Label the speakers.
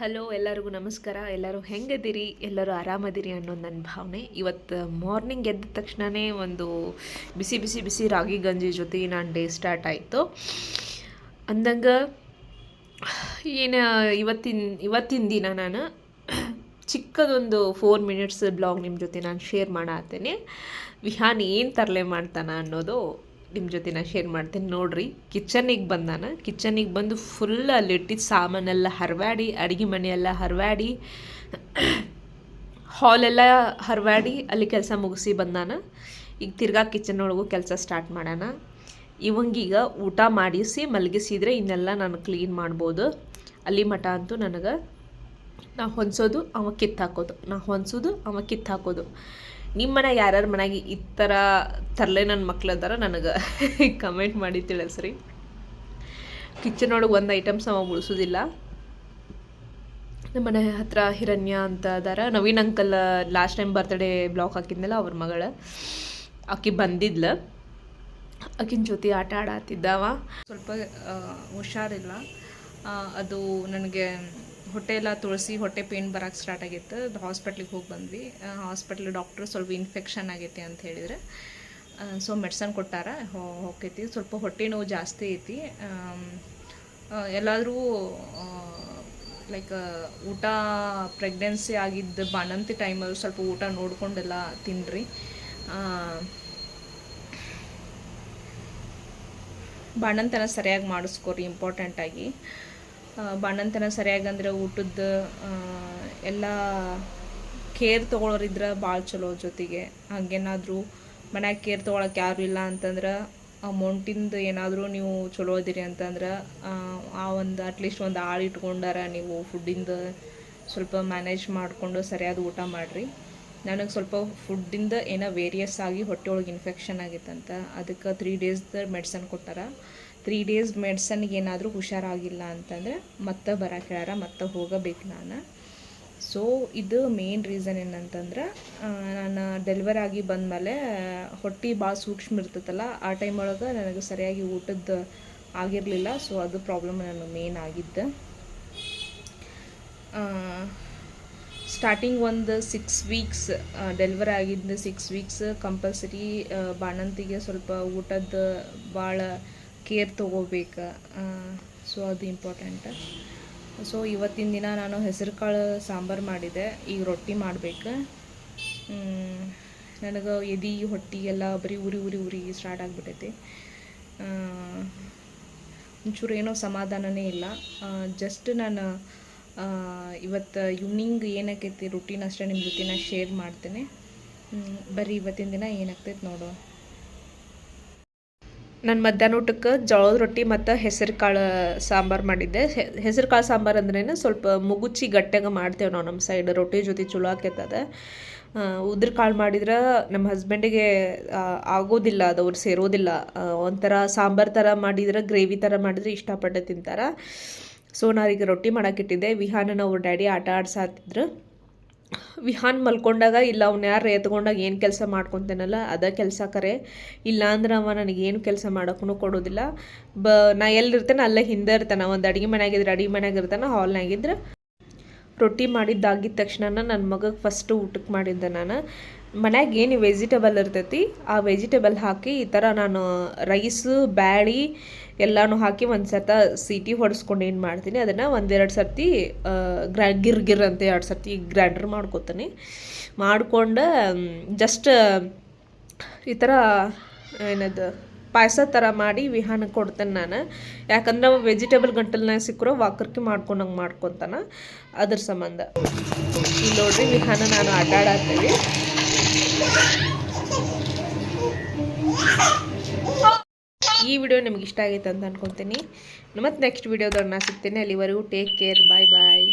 Speaker 1: Hello, ಎಲ್ಲರಿಗೂ ನಮಸ್ಕಾರ. ಎಲ್ಲರೂ ಹೆಂಗದಿರಿ? ಎಲ್ಲರೂ ಆರಾಮದಿರಿ ಅನ್ನೋದು ನನ್ನ ಭಾವನೆ. ಇವತ್ತು ಮಾರ್ನಿಂಗ್ ಎದ್ದ ತಕ್ಷಣವೇ ಒಂದು ಬಿಸಿ ಬಿಸಿ ಬಿಸಿ ರಾಗಿ ಗಂಜಿ ಜೊತೆ ನಾನು ಡೇ ಸ್ಟಾರ್ಟ್ ಆಯಿತು. ಅಂದಂಗೆ, ಏನು, ಇವತ್ತಿನ ಇವತ್ತಿನ ದಿನ ನಾನು ಚಿಕ್ಕದೊಂದು ಫೋರ್ ಮಿನಿಟ್ಸ್ ಬ್ಲಾಗ್ ನಿಮ್ಮ ಜೊತೆ ನಾನು ಶೇರ್ ಮಾಡತ್ತೇನೆ ವಿಹಾನ್ ಏನು ತರಲೆ ಮಾಡ್ತಾನೆ ಅನ್ನೋದು ನಿಮ್ಮ ಜೊತೆ ನಾನು ಶೇರ್ ಮಾಡ್ತೀನಿ ನೋಡ್ರಿ. ಕಿಚನಿಗೆ ಬಂದಾನ ನಾನು. ಕಿಚನಿಗೆ ಬಂದು ಫುಲ್ ಅಲ್ಲಿ ಇಟ್ಟಿದ್ದ ಸಾಮಾನೆಲ್ಲ ಹರವಾಡಿ, ಅಡುಗೆ ಮನೆಯೆಲ್ಲ ಹರವಾಡಿ ಹಾಲೆಲ್ಲ ಹರವಾಡಿ, ಅಲ್ಲಿ ಕೆಲಸ ಮುಗಿಸಿ ಬಂದಾನ ಈಗ ತಿರ್ಗಾ ಕಿಚನ್ ಒಳಗೂ ಕೆಲಸ ಸ್ಟಾರ್ಟ್ ಮಾಡೋಣ. ಇವಂಗೀಗ ಊಟ ಮಾಡಿಸಿ, ಮಲಗಿಸಿದ್ರೆ ಇನ್ನೆಲ್ಲ ನಾನು ಕ್ಲೀನ್ ಮಾಡ್ಬೋದು. ಅಲ್ಲಿ ಮಠ ಅಂತೂ ನನಗೆ ನಾ ಹೊಂದ್ಸೋದು ಅವ ಕಿತ್ತಾಕೋದು. ನಾ ಹೊಂದ್ಸೋದು ಅವ ಕಿತ್ತಾಕೋದು. ನಿಮ್ಮ ಮನೆ ಯಾರ್ಯಾರ ಮನೆಗೆ ಈ ಥರ ತರಲೆ ನನ್ನ ಮಕ್ಳು ಅದಾರ, ನನಗೆ ಕಮೆಂಟ್ ಮಾಡಿ ತಿಳಿಸ್ರಿ. ಕಿಚನ್ ಒಳಗೆ ಒಂದು ಐಟಮ್ಸ್ ನಾವು ಉಳಿಸೋದಿಲ್ಲ. ನಮ್ಮ ಮನೆ ಹತ್ರ ಹಿರಣ್ಯ ಅಂತ ಅದಾರ. Naveen uncle last time birthday block ಹಾಕಿದ್ನಲ್ಲ ಅವ್ರ ಮಗಳ. ಆಕಿ ಬಂದಿದ್ಲ. ಆಕಿನ ಜೊತೆ ಆಟ ಆಡತ್ತಿದ್ದವ ಸ್ವಲ್ಪ ಹುಷಾರಿಲ್ಲ. ಅದು ನನಗೆ ಹೊಟ್ಟೆ ಎಲ್ಲ ತುಳಸಿ, ಹೊಟ್ಟೆ ಪೇನ್ ಬರೋಕ್ಕೆ ಸ್ಟಾರ್ಟ್ ಆಗಿತ್ತು. ಹಾಸ್ಪಿಟ್ಲಿಗೆ ಹೋಗಿ ಬಂದ್ವಿ. ಹಾಸ್ಪಿಟ್ಲ್ ಡಾಕ್ಟ್ರು ಸ್ವಲ್ಪ ಇನ್ಫೆಕ್ಷನ್ ಆಗೈತಿ ಅಂತ ಹೇಳಿದ್ರೆ ಸೊ ಮೆಡಿಸನ್ ಕೊಟ್ಟಾರ. ಹೋ- ಹೋಕೈತಿ ಸ್ವಲ್ಪ ಹೊಟ್ಟೆ ನೋವು ಜಾಸ್ತಿ ಐತಿ. ಎಲ್ಲಾದರೂ ಲೈಕ್ ಊಟ ಪ್ರೆಗ್ನೆನ್ಸಿ ಆಗಿದ್ದ ಬಾಣಂತಿ ಟೈಮಲ್ಲಿ ಸ್ವಲ್ಪ ಊಟ ನೋಡ್ಕೊಂಡೆಲ್ಲ ತಿನ್ನಿರಿ ಬಾಣಂತನ ಸರಿಯಾಗಿ ಮಾಡಿಸ್ಕೊರಿ ಇಂಪಾರ್ಟೆಂಟಾಗಿ ಬಾಣಂತನ ಸರಿಯಾಗಿ ಅಂದ್ರೆ ಊಟದ ಎಲ್ಲ ಕೇರ್ ತೊಗೊಳೋರಿದ್ರೆ ಭಾಳ ಚಲೋ ಜೊತೆಗೆ. ಹಾಗೇನಾದರೂ ಮನ್ಯಾಗ ಕೇರ್ ತೊಗೊಳಕ್ಕೆ ಯಾರು ಇಲ್ಲ ಅಂತಂದ್ರೆ ಅಮೌಂಟಿಂದ ಏನಾದರೂ ನೀವು ಚಲೋ ಅದಿರಿ ಅಂತಂದ್ರೆ, ಆ ಒಂದು ಅಟ್ಲೀಸ್ಟ್ ಒಂದು ಆಳು ಇಟ್ಕೊಂಡಾರ ನೀವು ಫುಡ್ಡಿಂದ ಸ್ವಲ್ಪ ಮ್ಯಾನೇಜ್ ಮಾಡಿಕೊಂಡು ಸರಿಯಾದ ಊಟ ಮಾಡಿರಿ. ನನಗೆ ಸ್ವಲ್ಪ ಫುಡ್ಡಿಂದ ಏನೋ ವೇರಿಯಸ್ ಆಗಿ ಹೊಟ್ಟೆ ಒಳಗೆ ಇನ್ಫೆಕ್ಷನ್ ಆಗಿತ್ತಂತ, ಅದಕ್ಕೆ ತ್ರೀ ಡೇಸ್ದ ಮೆಡಿಸನ್ ಕೊಟ್ಟಾರ. ತ್ರೀ ಡೇಸ್ ಮೆಡಿಸನ್ಗೆ ಏನಾದರೂ ಹುಷಾರಾಗಿಲ್ಲ ಅಂತಂದರೆ ಮತ್ತೆ ಬರಕ್ಕೆ ಹೇಳ್ಯಾರ ಮತ್ತೆ ಹೋಗಬೇಕು ನಾನು. ಸೊ ಇದು ಮೇನ್ ರೀಸನ್ ಏನಂತಂದ್ರೆ ನಾನು ಡೆಲಿವರ್ ಆಗಿ ಬಂದಮೇಲೆ, ಹೊಟ್ಟೆ ಭಾಳ ಸೂಕ್ಷ್ಮ ಇರ್ತೈತಲ್ಲ, ಆ ಟೈಮ್ ಒಳಗೆ ನನಗೆ ಸರಿಯಾಗಿ ಊಟದ ಆಗಿರಲಿಲ್ಲ. ಸೊ ಅದು ಪ್ರಾಬ್ಲಮ್ ನಾನು ಮೇನ್ ಆಗಿದ್ದೆ. ಸ್ಟಾರ್ಟಿಂಗ್ ಒಂದು ಸಿಕ್ಸ್ ವೀಕ್ಸ್ ಡೆಲಿವರ್ ಆಗಿದ್ದು ಸಿಕ್ಸ್ ವೀಕ್ಸ್ ಕಂಪಲ್ಸರಿ ಬಾಣಂತಿಗೆ ಸ್ವಲ್ಪ ಊಟದ ಭಾಳ ಕೇರ್ ತೊಗೋಬೇಕು. ಸೊ ಅದು ಇಂಪಾರ್ಟೆಂಟ್ ಸೊ ಇವತ್ತಿನ ದಿನ ನಾನು ಹೆಸರು ಕಾಳು ಸಾಂಬಾರು ಮಾಡಿದೆ. ಈಗ ರೊಟ್ಟಿ ಮಾಡಬೇಕು. ನನಗೆ ಎದಿ, ಹೊಟ್ಟೆ ಎಲ್ಲ ಬರೀ ಉರಿ ಉರಿ ಉರಿ ಸ್ಟಾರ್ಟ್ ಆಗಿಬಿಟ್ಟೈತಿ ಒಂಚೂರು ಏನೋ ಸಮಾಧಾನನೇ ಇಲ್ಲ. ಜಸ್ಟ್ ನಾನು ಇವತ್ತು ಈವ್ನಿಂಗ್ ಏನಾಕೈತಿ ರುಟೀನ್ ಅಷ್ಟೇ ನಿಮ್ಮ ಜೊತೆ ನಾನು ಶೇರ್ ಮಾಡ್ತೇನೆ ಬರೀ ಇವತ್ತಿನ ದಿನ ಏನಾಗ್ತೈತೆ ನೋಡು. ನಾನು ಮಧ್ಯಾಹ್ನ ಊಟಕ್ಕೆ ಜೋಳದ ರೊಟ್ಟಿ ಮತ್ತು ಹೆಸರು ಕಾಳು ಸಾಂಬಾರು ಮಾಡಿದ್ದೆ. ಹೆಸರು ಕಾಳು ಸಾಂಬಾರು ಅಂದ್ರೇನು ಸ್ವಲ್ಪ ಮುಗುಚಿ ಗಟ್ಟಿಯಾಗ ಮಾಡ್ತೇವೆ ನಾವು ನಮ್ಮ ಸೈಡ್ ರೊಟ್ಟಿ ಜೊತೆ ಚಲೋ ಆಕೈತದ ಉದ್ರ ಕಾಳು ಮಾಡಿದ್ರೆ ನಮ್ಮ ಹಸ್ಬೆಂಡಿಗೆ ಆಗೋದಿಲ್ಲ, ಅದು ಅವ್ರು ಸೇರೋದಿಲ್ಲ. ಒಂಥರ ಸಾಂಬಾರು ಥರ ಮಾಡಿದ್ರೆ, ಗ್ರೇವಿ ಥರ ಮಾಡಿದ್ರೆ ಇಷ್ಟಪಟ್ಟು ತಿಂತಾರೆ. ಸೊ ನಾವೀಗ ರೊಟ್ಟಿ ಮಾಡೋಕ್ಕಿಟ್ಟಿದ್ದೆ ವಿಹಾನನ ಅವ್ರ ಡ್ಯಾಡಿ ಆಟ ಆಡ್ಸಾತಿದ್ರು. ವಿಹಾನ್ ಮಲ್ಕೊಂಡಾಗ, ಇಲ್ಲ, ಅವ್ನ ಯಾರು ಎತ್ಕೊಂಡಾಗ ಏನು ಕೆಲಸ ಮಾಡ್ಕೊತೇನಲ್ಲ, ಅದ ಕೆಲಸ ಕರೆ. ಇಲ್ಲ ಅಂದ್ರೆ ಅವ ನನಗೇನು ಕೆಲಸ ಮಾಡೋಕ್ಕೂ ಕೊಡೋದಿಲ್ಲ. ಬ, ನಾ ಎಲ್ಲಿರ್ತಾನೆ, ಅಲ್ಲೇ ಹಿಂದೆ ಇರ್ತಾನೆ. ಒಂದು ಅಡುಗೆ ಮನೆಯಾಗಿದ್ರೆ ಅಡುಗೆ ಮನೆಯಾಗಿರ್ತಾನೆ ಹಾಲ್ನಾಗಿದ್ರೆ ರೊಟ್ಟಿ ಮಾಡಿದ್ದಾಗಿದ್ದ ತಕ್ಷಣ ನನ್ನ ಮಗಗೆ ಫಸ್ಟು ಊಟಕ್ಕೆ ಮಾಡಿದ್ದೆ ನಾನು. ಮನ್ಯಾಗ ಏನು ವೆಜಿಟೇಬಲ್ ಇರ್ತೈತಿ, ಆ ವೆಜಿಟೇಬಲ್ ಹಾಕಿ ಈ ಥರ ನಾನು ರೈಸು ಬ್ಯಾಳಿ ಎಲ್ಲನೂ ಹಾಕಿ ಒಂದು ಸತ ಸೀಟಿ ಹೊಡೆಸ್ಕೊಂಡು ಏನು ಮಾಡ್ತೀನಿ, ಅದನ್ನು ಒಂದೆರಡು ಸರ್ತಿ ಗ್ರ್ಯಾ ಗಿರ್ ಗಿರ್ ಅಂತ ಎರಡು ಸರ್ತಿ ಗ್ರ್ಯಾಂಡರ್ ಮಾಡ್ಕೊತೀನಿ. ಮಾಡ್ಕೊಂಡು ಜಸ್ಟ್ ಈ ಥರ ಏನದು ಪಾಯಸ ಥರ ಮಾಡಿ ವಿಹಾನಕ್ಕೆ ಕೊಡ್ತೇನೆ ನಾನು. ಯಾಕಂದ್ರೆ ಅವ ವೆಜಿಟೇಬಲ್ ಗಂಟಲ್ನ ಸಿಕ್ಕರೋ ವಾಕರ್ಕಿ ಮಾಡ್ಕೊಂಡಂಗೆ ಮಾಡ್ಕೊತಾನ. ಅದ್ರ ಸಂಬಂಧ. ಇಲ್ಲಿ ನೋಡ್ರಿ ವಿಹಾನ ನಾನು ಆಟ ಆಡತ್ತೀವಿ ಈ ವಿಡಿಯೋ ನಿಮ್ಗೆ ಇಷ್ಟ ಆಗೈತೆ ಅಂತ ಅನ್ಕೊತೀನಿ. ಮತ್ತು ನೆಕ್ಸ್ಟ್ ವಿಡಿಯೋದನ್ನ ಸಿಗ್ತೀನಿ. ಅಲ್ಲಿವರೆಗೂ ಟೇಕ್ ಕೇರ್ ಬಾಯ್ ಬಾಯ್